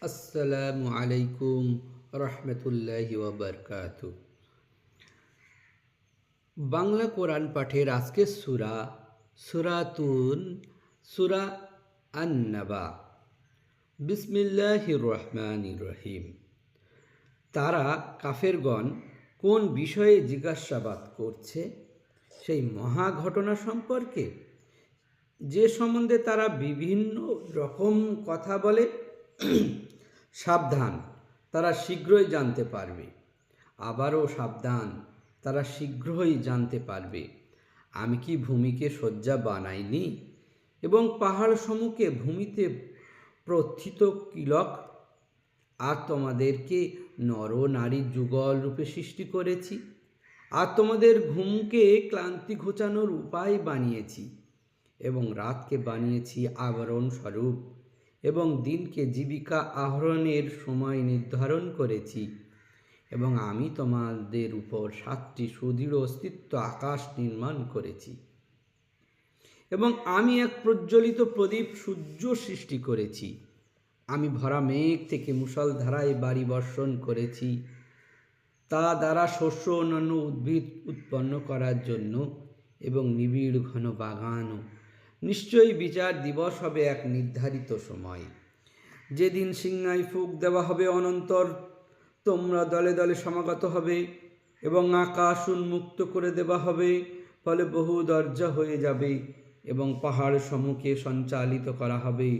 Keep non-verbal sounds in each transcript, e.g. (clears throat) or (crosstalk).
আসসালামু আলাইকুম রহমতুল্লাহি ওবরকাত বাংলা কোরআন পাঠের আজকের সুরা, সুরাতুন, সুরা আন্নাবা। বিসমিল্লাহির রহমানির রহিম। তারা কাফেরগণ কোন বিষয়ে জিজ্ঞাসাবাদ করছে, সেই মহা ঘটনা সম্পর্কে? যে সম্বন্ধে তারা বিভিন্ন রকম কথা বলে (clears throat) সাবধান, তারা শীঘ্রই জানতে পারবে। আবারও সাবধান, তারা শীঘ্রই জানতে পারবে। আমি কি ভূমিকে শয্যা বানাইনি? এবং পাহাড় সমুখে ভূমিতে প্রথিত কিলক আর তোমাদেরকে নর নারী যুগল রূপে সৃষ্টি করেছি। আর তোমাদের ঘুমকে ক্লান্তি ঘোচানোর উপায় বানিয়েছি। এবং রাতকে বানিয়েছি আবরণ স্বরূপ। এবং দিনকে জীবিকা আহরণের সময় নির্ধারণ করেছি। এবং আমি তোমাদের উপর সাতটি সুদৃঢ় অস্তিত্ব আকাশ নির্মাণ করেছি। এবং আমি এক প্রজ্বলিত প্রদীপ সূর্য সৃষ্টি করেছি। আমি ভরা মেঘ থেকে মুষলধারায় বাড়ি বর্ষণ করেছি। তা দ্বারা শস্য অন্যান্য উদ্ভিদ উৎপন্ন করার জন্য এবং নিবিড় ঘন বাগানও নিশ্চয়ই বিচার দিবস হবে এক নির্ধারিত সময়। যেদিন সিংহায় ফুক দেওয়া হবে অনন্তর, তোমরা দলে দলে সমাগত হবে এবং আকাশ উন্মুক্ত করে দেওয়া হবে, ফলে বহু দরজা হয়ে যাবে এবং পাহাড় সমূহকে সঞ্চালিত করা হবে,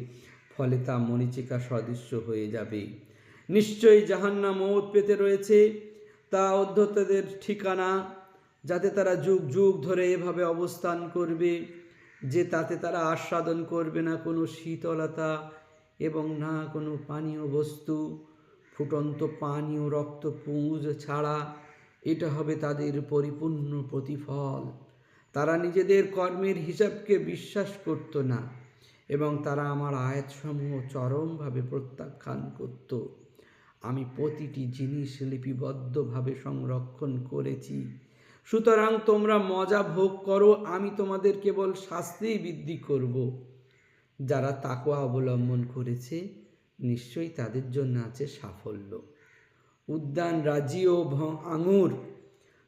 ফলে তা মরিচিকা সদৃশ্য হয়ে যাবে। নিশ্চয়ই জাহান্নাম মৌত পেতে রয়েছে, তা অধ্যতদের ঠিকানা, যাতে তারা যুগ যুগ ধরে এভাবে অবস্থান করবে। যে তাতে তারা আস্বাদন করবে না কোনো শীতলতা এবং না কোনো পানীয় বস্তু, ফুটন্ত পানীয় রক্তপুঞ্জ ছাড়া এটা হবে তাদের পরিপূর্ণ প্রতিফল। তারা নিজেদের কর্মের হিসাবকে বিশ্বাস করত না এবং তারা আমার আয়াতসমূহ চরমভাবে প্রত্যাখ্যান করত। আমি প্রতিটি জিনিস লিপিবদ্ধভাবে সংরক্ষণ করেছি। সুতরাং তোমরা মজা ভোগ করো, আমি তোমাদের কেবল শাস্তিই বৃদ্ধি করব। যারা তাকোয়া অবলম্বন করেছে, নিশ্চয়ই তাদের জন্য আছে সাফল্য। উদ্যান, রাজি ও আঙুর।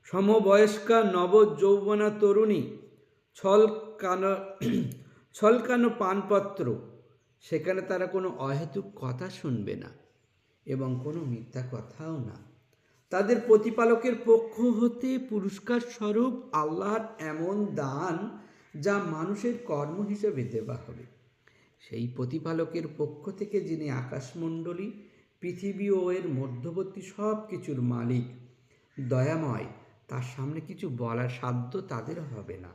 সমবয়স্কা, নব যৌবনা তরুণী ছলকানো ছলকানো পানপত্র। সেখানে তারা কোনো অহেতুক কথা শুনবে না এবং কোনো মিথ্যা কথাও না। তাদের প্রতিপালকের পক্ষ হতে পুরস্কার স্বরূপ আল্লাহর এমন দান যা মানুষের কর্ম হিসেবে দেওয়া হবে। সেই প্রতিপালকের পক্ষ থেকে যিনি আকাশমণ্ডলী, পৃথিবী ও এর মধ্যবর্তী সব কিছুর মালিক, দয়াময়, তার সামনে কিছু বলার সাধ্য তাদের হবে না।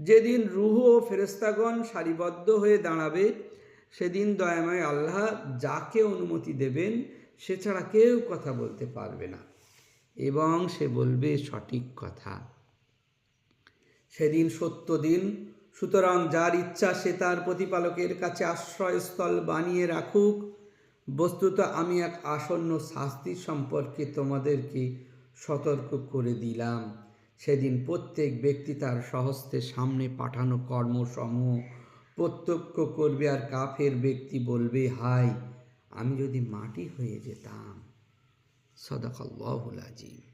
যেদিন রুহ ও ফেরেস্তাগণ সারিবদ্ধ হয়ে দাঁড়াবে, সেদিন দয়াময় আল্লাহ যাকে অনুমতি দেবেন সে ছাড়া কেউ কথা বলতে পারবে না। এবং সে বলবে সঠিক কথা। সেদিন সত্য দিন, সুতরাং যার ইচ্ছা সে তার প্রতিপালকের কাছে আশ্রয়স্থল বানিয়ে রাখুক। বস্তুত আমি এক আসন্ন শাস্তি সম্পর্কে তোমাদেরকে সতর্ক করে দিলাম। সেদিন প্রত্যেক ব্যক্তি তার সহস্তের সামনে পাঠানো কর্মসমূহ প্রত্যক্ষ করবে আর কাফের ব্যক্তি বলবে হাই আমি যদি মাটি হয়ে যেতাম সদাকল্লাহুল আজিম।